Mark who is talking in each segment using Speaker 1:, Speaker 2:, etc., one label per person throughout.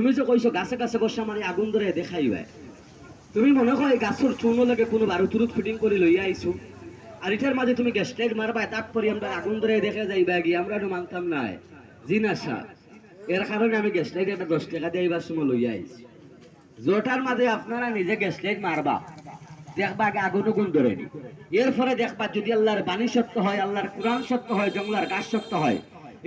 Speaker 1: তুমি যে কইছো গাছে গাছে বসে আমার আগুন ধরে দেখাইবে তুমি মনে হয় গাছের চূর্ণ লাগে কোনো বারুতুরুত ফিটিং করে লইয়া আইছো আর এটার মাঝে তুমি গ্যাস লাইট মারবা তারপরে আমরা আগুন ধরে দেখা যাইবা গিয়ে আমরা মানতাম নাই। জি না স্যার এর কারণে আমি গ্যাস লাইট একটা দশ টাকা দিয়ে এবার সময় লইয়া আইছি জোটার মাঝে আপনারা নিজে গ্যাস লাইট মারবা দেখবা আগে আগুন গুণ ধরে নি। এরপরে দেখবা যদি আল্লাহর বাণী সত্য হয় আল্লাহর কোরআন সত্য হয় জঙ্গলার গাছ সত্য হয়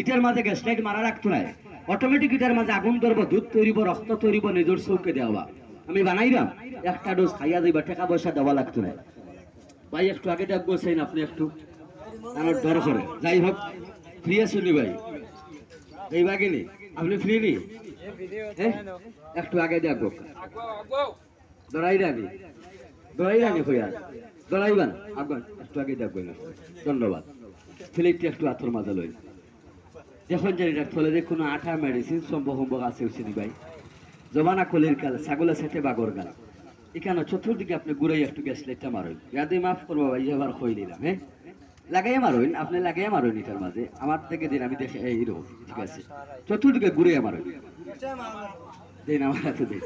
Speaker 1: এটার মাঝে গ্যাস লাইট মারা রাখতো নাই। অটোমেটিক এটার মাঝে আগুন ধরবো দুধ তৈরিব রক্ত তৈরিব নিজের চৌকে দেওয়া আমি বানাইলাম একটা ডোজ খাইয়া দিবা টাকা পয়সা দেওয়া লাগতো না ভাই, একটু আগে দেখ বলছেন আপনি একটু? আমার ডর করে যাই হোক ফ্রি আছেন ভাই? এই বাগে নি আপনি ফ্রি নি? একটু আগে দেখব দড়াই রানি দড়াই রানি হইয়া দড়াইবান আগুন একটু আগে দেখব না ধন্যবাদ। ফ্লিপটি একটু আথর মাঝে লই দেখুন যে এটা থলে যে কোনো আঠা মেডিসিন সম্ভব সম্ভব আছে হচ্ছে ভাই। জমানা কলির কাল, ছাগলের সাথে বাগর গাল এখানে চতুর্দিকে আপনি ঘুরাই একটু গ্যাস লাইটটা মারুন। ইয়াদে মাফ করব ভাই, এবার কই দিলাম হ্যাঁ? লাগাইয়া মারুন, আপনি লাগাইয়া মারুন এটার মাঝে। আমার থেকে দিন, আমি দেখে, এই রো ঠিক আছে? চতুর্দিকে ঘুরে মারুন। দিন, আমার হাতে দিন।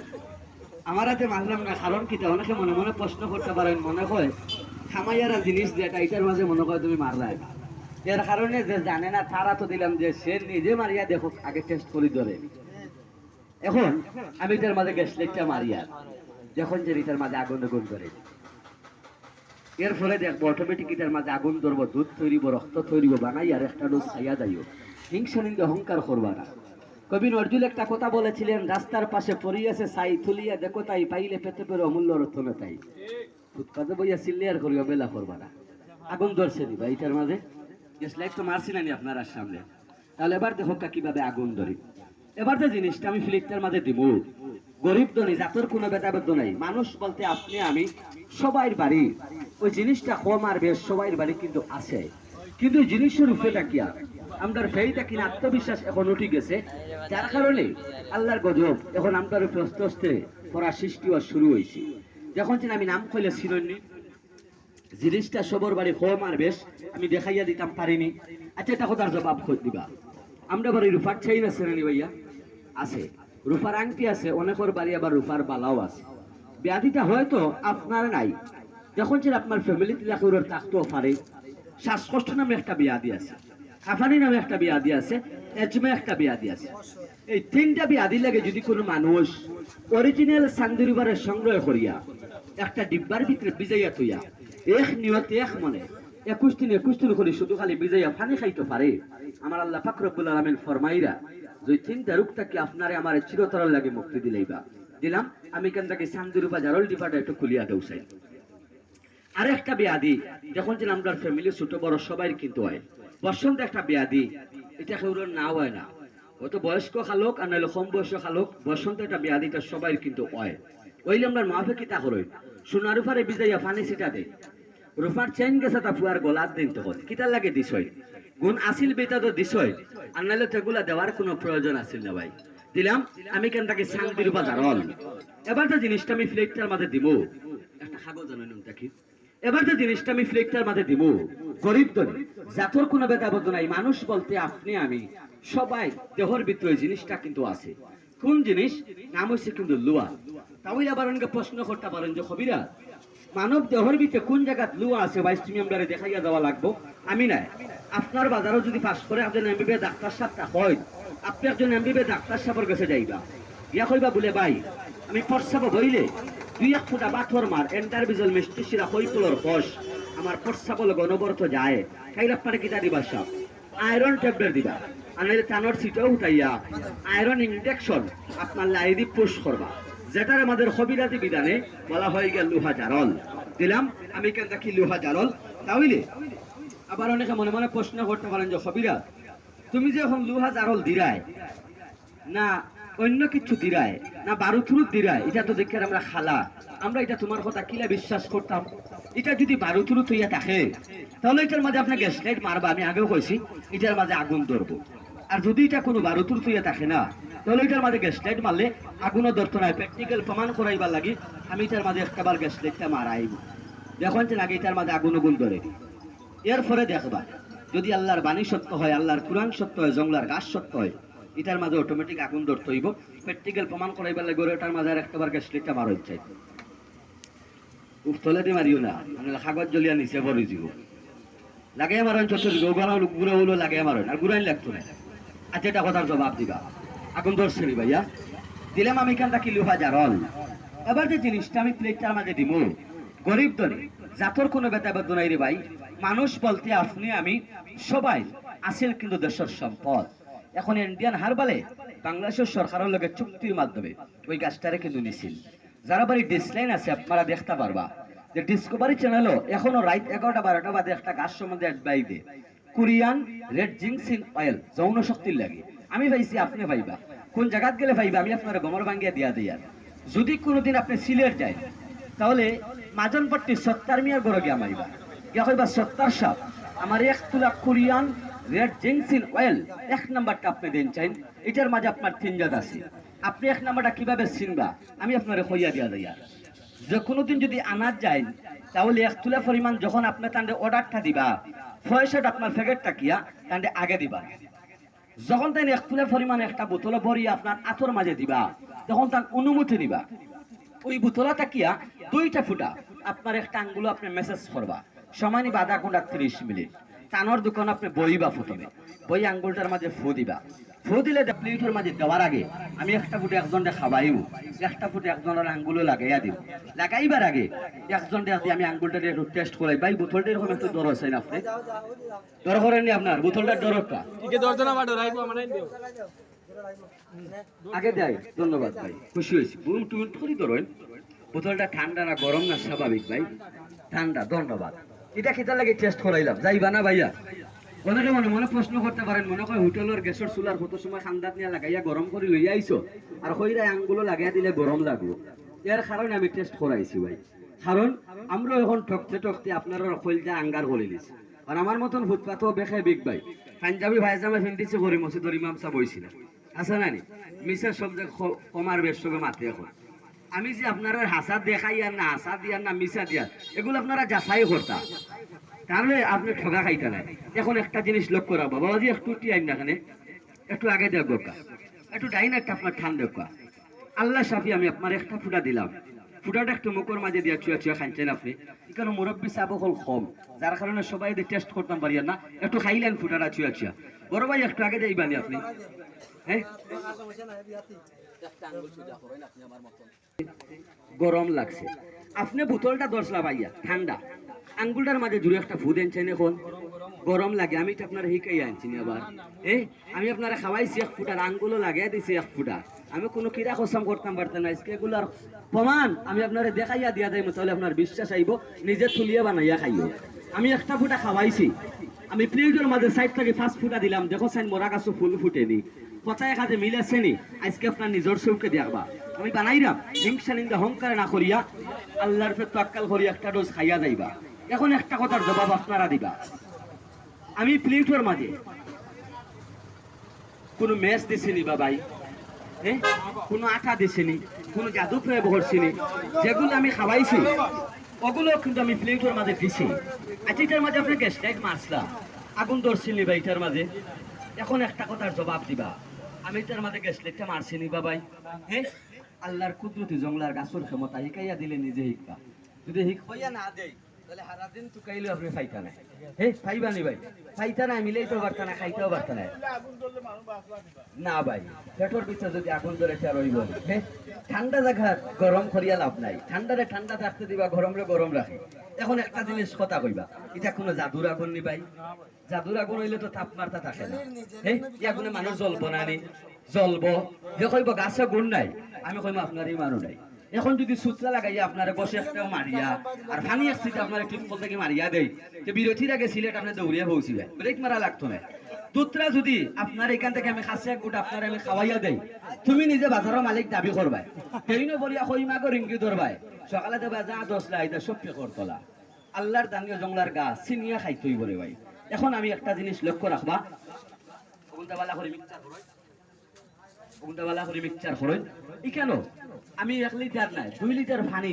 Speaker 1: আমার হাতে মারলাম না, কারণ কি তা অনেকে মনে মনে প্রশ্ন করতে পারেন, মনে হয় খামাইয়ারা জিনিস যেটা, এটার মাঝে মনে হয় তুমি মারলাই এর কারণে যে জানে না, তারা তো দিলাম যে সে নিজে মারিয়া দেখো, আগে টেস্ট করি ধরে। এখন আমি এটার মাঝে গ্যাস লাইটটা মারিয়া যখন যে এটার মাঝে আগুন আগুন করে এর ফলে দেখব অটোমেটিক এটার মাঝে আগুন ধরবো, দুধ তৈরিব, রক্ত তৈরিব, বানাই আর একটা ডোজ খাইয়া যাইও। হিংসা নিন্দে অহংকার করবা না। কবি নজরুল একটা কথা বলেছিলেন, রাস্তার পাশে পড়িয়াছে সাই তুলিয়া, দেখো তাই, পাইলে পেতে পেরে অমূল্য রত্ন তাই। ফুটপাতে বইয়া সিলিয়ার করিও বেলা করবা না। আগুন ধরছে দিবা এটার মাঝে। গ্যাস লাইট তো মারছি না আপনার সামনে। তাহলে এবার কীভাবে আগুন ধরি। এবার যে জিনিসটা আমি মাঝে দিব, গরিব ধনী, জাতর কোনো নাই। মানুষ বলতে আপনি, আমি সবাই বাড়ি। ওই জিনিসটা কম আর বেশ সবাই বাড়ি কিন্তু আছে। কিন্তু জিনিসের কি আর? আমরা ফেইটা কিনা আত্মবিশ্বাস এখন উঠে গেছে। যার কারণে আল্লাহর গজব এখন আমরা উপরে আস্তে আস্তে পড়া সৃষ্টি হওয়া শুরু হয়েছে। যখন আমি নাম কইলে শিরোনি জিনিসটা সবর বাড়ি কম আর বেশ, আমি দেখাইয়া দিতাম, পারিনি। আচ্ছা এটা কথার জবাব খোঁজ দিবা। আমরা বাড়ি রূপার চাই না শ্রেণি ভাইয়া? আছে। রূপার আংটি আছে, অনেকের বাড়ি আবার রূপার বালাও আছে। ব্যাধিটা হয়তো আপনার নাই। যখন ছিল আপনার ফ্যামিলিতে লেখা থাকতেও পারে। শ্বাসকষ্ট নামে একটা বিয়াদি আছে। হাফানি নামে একটা বিয়াদি আছে। এজমে একটা বিয়াদি আছে। এই তিনটা বিয়াদি লাগে যদি কোনো মানুষ অরিজিনাল সান্দুরিবারের সংগ্রহ করিয়া, একটা ডিব্বার ভিতরে বিজাইয়া থইয়া এক এক মনে। একুশ দিন একুশ দিন করে শুধু খালি বিজাইয়া ফানি খাইতে পারে। আমার আল্লাহ ফাকরবুল ফরমাইরা, যে চিন্তা রূপটাকে আপনারে আমার লাগে মুক্তি দিলাম, আমি কেন তাকে জারল একটু খুলিয়া আর একটা যখন আমরা ফ্যামিলি ছোট, বড় সবাই কিন্তু হয়। বসন্ত একটা ব্যাধি এটা কেউ না হয় না। অত বয়স্ক খালোক, আর নাহলে কম বয়স্ক খালোক, বসন্ত একটা ব্যাধিটা সবাই কিন্তু হয়। ওইলে আমরা মাফে কিতা করই সোনা রূপারে বিজাইয়া পানি ছিটা দেয়। রূপার চেন গেছে তা ফুয়ার গলাত দিন তখন কিতার লাগে দিছই গুণ আসিল বেতা তো দিছই আর নাহলে তেগুলা দেওয়ার কোনো প্রয়োজন আসিল না ভাই? দিলাম, আমি কেন তাকে শান্তি রূপা জারল এবার তো জিনিসটা আমি ফ্লেকটার মাঝে দিব একটা কাগজ আনুন দেখি। এবার যে জিনিসটা আমি ফ্লেকটার মাঝে দিব গরিব ধনী জাতর কোনো বেদাবদ্ধ নাই। মানুষ বলতে আপনি আমি। সবাই দেহর ভিতরে জিনিসটা কিন্তু আছে। কোন জিনিস? নাম হচ্ছে কিন্তু লুয়া তাও আবার অনেকে প্রশ্ন করতে পারেন যে কবিরা মানব দেহর ভিতরে কোন জায়গাত লুয়া আছে ভাই তুমি আমরা দেখাইয়া দেওয়া লাগবো? আমি নাই। আপনার বাজারও যদি পাস করে একজন এমবিবি ডাক্তার সাহেবটা হয়, আপনি একজন এমবিবি ডাক্তার সাহেবের কাছে যাইবা। ইয়া কইবা, বলে ভাই, আমি প্রস্রাব বইলে দুই এক ফুটা বাথর মার, এন্টার বিজল মিষ্টি শিরা হইপুলর কষ, আমার প্রস্রাবল গণবর্ত যায়। খাইলে আপনার কিতা দিবা সব আয়রন ট্যাবলেট দিবা। আর নাহলে টানোর সিটও উঠাইয়া আয়রন ইনজেকশন আপনার লাইদি পুশ করবা। যেটার আমাদের হবিরাতি বিধানে বলা হয়ে গেল লোহা জারল। দিলাম, আমি কেন দেখি লোহা জারল? তাহলে, আবার অনেকে মনে মনে প্রশ্ন করতে পারেন যে হবিরা তুমি যে এখন লোহা জারল দিরায়, না অন্য কিছু দিরায়, না বারুথুরুত দিরায়, এটা তো দেখে আমরা খালা। আমরা এটা তোমার কথা কিলা বিশ্বাস করতাম? এটা যদি বারুথুরুত হইয়া থাকে, তাহলে এটার মাঝে আপনাকে গ্যাস লাইট মারবা, আমি আগেও কইছি, এটার মাঝে আগুন ধরবো। আর যদি এটা কোনো বারুথুরুত হইয়া থাকে না, তাহলে এটার মাঝে গ্যাস লাইট মারলে আগুনও ধরতো না প্র্যাকটিক্যাল প্রমাণ করাইবার লাগি আমি এটার মাঝে একটাবার গ্যাস লাইটটা মারাইব। দেখুন যে আগে এটার মাঝে আগুন আগুন ধরে। এর ফলে দেখবা, যদি আল্লাহর বাণী সত্য হয়, আল্লাহর কোরআন সত্য হয় জংলার গাছ সত্য হয়, এটার মাঝে অটোমেটিক আগুন ধরতে হইব। প্র্যাকটিক্যাল প্রমাণ করাইবার লাগে ওটার মাঝে আর একটা বার গ্যাস লিকটা মারা হচ্ছে উফতলে মারিও না মানে কাগজ জ্বলিয়া নিচে বড় দিব লাগে মারেন, চতুর গোগুড়া গুড়া হলো লাগে মারেন। আর গুড়াই লাগতো না। আচ্ছা কথার জবাব দিবা। ভাইয়া। দিলাম আমি এবার যে জিনিসটা আমি প্লেটটার মাঝে দিব গরিব জাতর কোনো বেতাবাদ নাই রে ভাই। মানুষ বলতে আপনি আমি, সবাই আসেন কিন্তু দেশের সম্পদ। এখন ইন্ডিয়ান হারবালে বাংলাদেশের সরকারের লগে চুক্তির মাধ্যমে ওই গাছটারে কিন্তু নিছিল যারা বাড়ি ডিসলাইন আছে, আপনারা দেখতে পারবা। যে ডিসকভারি চ্যানেলও এখনও রাত এগারোটা, বারোটা বাদে একটা গাছ সম্বন্ধে অ্যাডভাই দে কোরিয়ান রেড জিংসিন অয়েল, যৌন শক্তির লাগে। আমি ভাইছি, আপনি ভাইবা। কোন জায়গাত গেলে ভাইবা, আমি আপনার গমর ভাঙ্গিয়া দিয়া আর। যদি কোনোদিন আপনি সিলেট যায় তাহলে মাজনপট্টি সত্তার মিয়ার গড় গিয়া মারিবা গিয়া কইবা, সত্তার সাপ, আমার এক তুলা কোরিয়ান রেড জিংসিন অয়েল, এক নাম্বারটা আপনি দেন চাইন। এটার মাঝে আপনার তিন জাত আছে। আপনি এক নাম্বারটা কীভাবে চিনবা আমি আপনার হইয়া দিয়া আর। যে কোনোদিন যদি আনার যায় তাহলে এক তুলা পরিমাণ যখন আপনি তান্ডে অর্ডারটা দিবা পয়সাটা আপনার প্যাকেটটা কিয়া কান্ডে আগে দিবা। যখন তাই এক ফুলের পরিমাণ একটা বোতল ভরিয়ে আপনার আতর মাঝে দিবা, তখন তার অনুমতি দিবা ওই বোতলা তাকিয়া দুইটা ফুটা। আপনার একটা আঙ্গুলো আপনি মেসেজ করবা। সমানই বাধা কোনটা ত্রিশ মিনিট। কানোর দোকান আপনি বইবা প্রথমে বই আঙ্গুলটার মাঝে ফু দিবা। ফু দিলে প্লেটের মাঝে দেওয়ার আগে আমি একটা ফুটে একজনটা খাবাইব একটা ফুটে একজনের আঙ্গুলো লাগাইয়া দিব লাগাইবার আগে একজন দিয়ে আমি আঙ্গুলটা দিয়ে একটু টেস্ট করাই ভাই বোতলটা এরকম একটু দর আছে না আপনি? দর করেননি আপনার
Speaker 2: আমার দিও
Speaker 1: আগে দেয় ধন্যবাদ ভাই খুশি হয়েছি বুম টুম থরি ধরেন বোতলটা ঠান্ডা না গরম না স্বাভাবিক ভাই। ঠান্ডা ধন্যবাদ। এটা খেতে লাগে টেস্ট করাইলাম যাইবা না ভাইয়া? অনেকে মনে মনে প্রশ্ন করতে পারেন মনে হয় হোটেলের গ্যাসের চুলার কত সময় খান্দাত নিয়ে লাগাইয়া গরম করে লইয়া আইছো। আর কইরা আঙ্গুলো লাগাইয়া দিলে গরম লাগল এর কারণে আমি টেস্ট করাইছি ভাই। কারণ আমরা এখন ঠকতে ঠকতে আপনারা কইলটা আঙ্গার করে লিছি আর আমার মতন ফুটপাতও বেখায় বিগ ভাই। পাঞ্জাবি ভাইজামা ফিন্দিছে করি মসজিদর ইমাম সাহেব হইছিল আছে না নি? মিসের শব্দে কমার বেশ সবে মাতে এখন। আমি যে আপনারা হাসা দেখাই আর না হাসা দিয়ার না মিশা দিয়ার এগুলো আপনারা যাচাই করতা। তাহলে আপনি ঠগা খাইতে নাই। এখন একটা জিনিস লক্ষ্য রাখব। বাবাজি, একটু টিয়াই না এখানে। একটু আগে দেখ গোকা একটু ডাইন একটা আপনার ঠান দেখা আল্লাহ সাফি, আমি আপনার একটা ফুটা দিলাম। ফুটাটা একটু মুখের মাঝে দিয়া চুয়া চুয়া খাইছেন আপনি। এখানে মুরব্বী চাপ হল কম। যার কারণে সবাই টেস্ট করতাম পারি না। একটু খাইলেন ফুটাটা চুয়া চুয়া। বড় ভাই, একটু আগে দেইবানি আপনি। হ্যাঁ? গরম লাগছে। আপনি বোতলটা দশলা ভাইয়া ঠান্ডা আঙ্গুলটার মাঝে জুড়ে একটা ফুদ এনেছেন এখন গরম লাগে, আমি তো আপনার শিখাই আনছি আবার এই আমি আপনারা খাওয়াইছি এক ফুটার, আঙ্গুলও লাগাই দিছি এক ফুটা। আমি কোনো কিরা কসম করতাম পারতাম না, আজকে এগুলার প্রমাণ আমি আপনারা দেখাইয়া দিয়া যাই তাহলে আপনার বিশ্বাস আইব, নিজে তুলিয়া বানাইয়া খাইও আমি একটা ফুটা খাওয়াইছি। আমি প্লেটের মাঝে সাইড থেকে ফার্স্ট ফুটা দিলাম, দেখো সাইন মরা গাছও ফুল ফুটেনি। কথায় কাজে মিলেছে নি? আজকে আপনার নিজের চৌকে দেখবা। আমি বানাইরাম। হিংসা, নিন্দা, হংকার না করিয়া আল্লাহর ফের তোয়াক্কাল করি একটা ডোজ খাইয়া যাইবা। এখন একটা কথার জবাব আপনারা দিবা। আমি প্লেটের মাঝে। কোনো ম্যাচ দিছিনি বাবাই? হ্যাঁ কোনো আটা দিছিনি? কোনো জাদু প্রয়োগ করছিনি যেগুলো আমি খাওয়াইছি, ওগুলো কিন্তু আমি প্লেটের মাঝে দিছি। আচ্ছা এটার মাঝে আপনি গ্যাস্ট্রাইট মারছিলা আগুন ধরছিনি বা এটার মাঝে? এখন একটা কথার জবাব দিবা। আমি তার মাঝে গ্যাস্ট্রাইটটা মারছিনি বাবাই। হ্যাঁ আল্লাহর কুদরতি জংলার গাছের ক্ষমতা শিকাইয়া দিলে নিজে শিখবা যদি শিখাইয়া না দেয় ঠান্ডা জায়গা গরম করিয়া লাভ নাই। ঠান্ডারে ঠান্ডা থাকতে দিবা গরমরে গরম রাখে এখন একটা জিনিস কথা কইবা এটা কোনো জাদুর আগুন নি ভাই? জাদুর আগুন হইলে তো তাপমাত্রা থাকে না। হে ই আগুনে মানুষ জ্বলব না নি? কইব, গাছে গুণ নাই। আমি কইম, আপনারই মানুষ নাই। এখন যদি সুতরা লাগাইয়া আপনারে বসে একটা মারিয়া, আর ফানি আসছে আপনার টিপল থেকে মারিয়া দেই, যে বিরতির আগে সিলেট আপনি দৌড়িয়া পৌঁছিবে ব্রেক মারা লাগতো না। দুতরা যদি আপনার এখান থেকে আমি খাসি এক গুট আপনার আমি খাওয়াইয়া দেই, তুমি নিজে বাজারের মালিক দাবি করবাই সেইনো বলিয়া কই মাগো রিঙ্গি ধরবাই সকালে দেবা যা দশ লাইটা সব পে করতলা আল্লাহর দানীয় জংলার গাছ চিনিয়া খাইতই বলে ভাই। এখন আমি একটা জিনিস লক্ষ্য রাখবা উল্টাপাল্লা করে মিক্সার আমি এক লিটার নাই, দুই লিটার পানি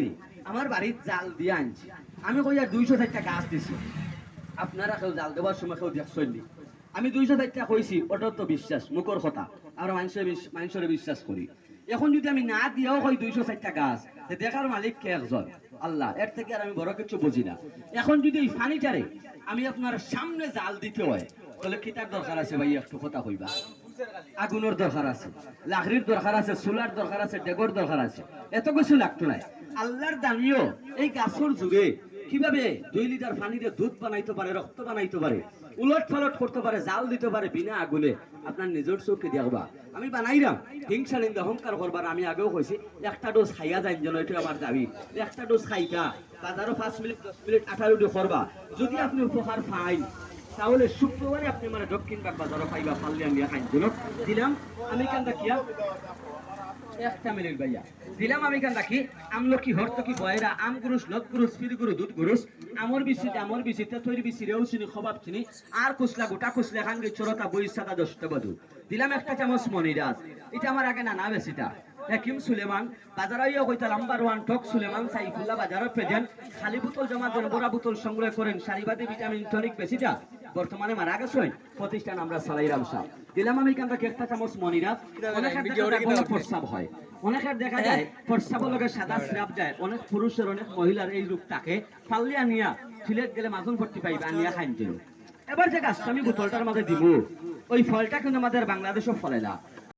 Speaker 1: আমার বাড়ির জাল দিয়ে আনছি। আমি দুইশো চারটা গাছ দিছি। আপনারা কেউ জাল দেওয়ার সময় কেউ। আমি দুইশো চারটা কইছি তো বিশ্বাস, মুখর কথা। মানুষের মানুষের বিশ্বাস করি। এখন যদি আমি না দিয়েও হয় দুইশো চারটা গাছ দেখার মালিক কে একজন? আল্লাহ, এর থেকে আর আমি বড় কিছু বুঝি না। এখন যদি এই পানিটারে আমি আপনার সামনে জাল দিতে হয়, তাহলে কিতার দরকার আছে ভাই, একটু কথা কইবা। আগুনের দরকার আছে, লাকড়ির দরকার আছে, চুলার দরকার আছে, ডেগর দরকার আছে। এত কিছু লাগতো নাই। আল্লাহর দানিও এই গাছের যুগে কীভাবে দুই লিটার পানিতে দুধ বানাইতে পারে, রক্ত বানাইতে পারে, উলট পালট করতে পারে, জাল দিতে পারে বিনা আগুনে, আপনার নিজের চোখে দেখবা আমি বানাইরাম, হিংসা নিন্দা, অহংকার করবার, আমি আগেও কইছি, একটা ডোজ খাইয়া যাই যেন এটা আমার দাবি। একটা ডোজ খাইকা, বাজারও পাঁচ মিনিট, দশ মিনিট, আঠারো করবা। যদি আপনি উপহার পাই তাহলে শুক্রবারে আপনি মানে দক্ষিণ বাগ বাজারও পাইবা পারলে আমি খাইন। দিলাম আমি কেন দেখিয়া ভাইয়া। দিলাম আমি কেন রাখি আমলকি হরতকি বয়রা, আম গুরুস লত গুরুস, ফির গুরু, দুধ আমর আমর চিনি, খবাব চিনি, আর কুসলা, গোটা খাঙ্গে, চোরতা বই সাদা দশটা দিলাম একটা চামচ মনিরাজ। এটা আমার আগে না না বেশিটা হাকিম সুলেমান বাজারে ইয়ে কইতা নাম্বার ওয়ান টক সুলেমান, সাইফুল্লাহ প্রেজেন্ট খালি বোতল জমা দেন বড় বোতল সংগ্রহ করেন সারিবাদী ভিটামিন, টনিক বেশিটা বর্তমানে মারা গেছেন। প্রতিষ্ঠান আমরা সালাইরাম সাহ দিলাম আমি কেন একটা চামচ মনিরাজ দেখা যায় হয়। অনেকের দেখা যায় লগে সাদা স্রাপ যায়। অনেক পুরুষের অনেক মহিলার এই রূপ থাকে পাল্লি নিয়া সিলেট গেলে মাজন ভর্তি পাইবে আনিয়া খাইন এবার যে গাছটা আমি বোতলটার মাঝে দিব ওই ফলটা কিন্তু আমাদের বাংলাদেশও ফলে না।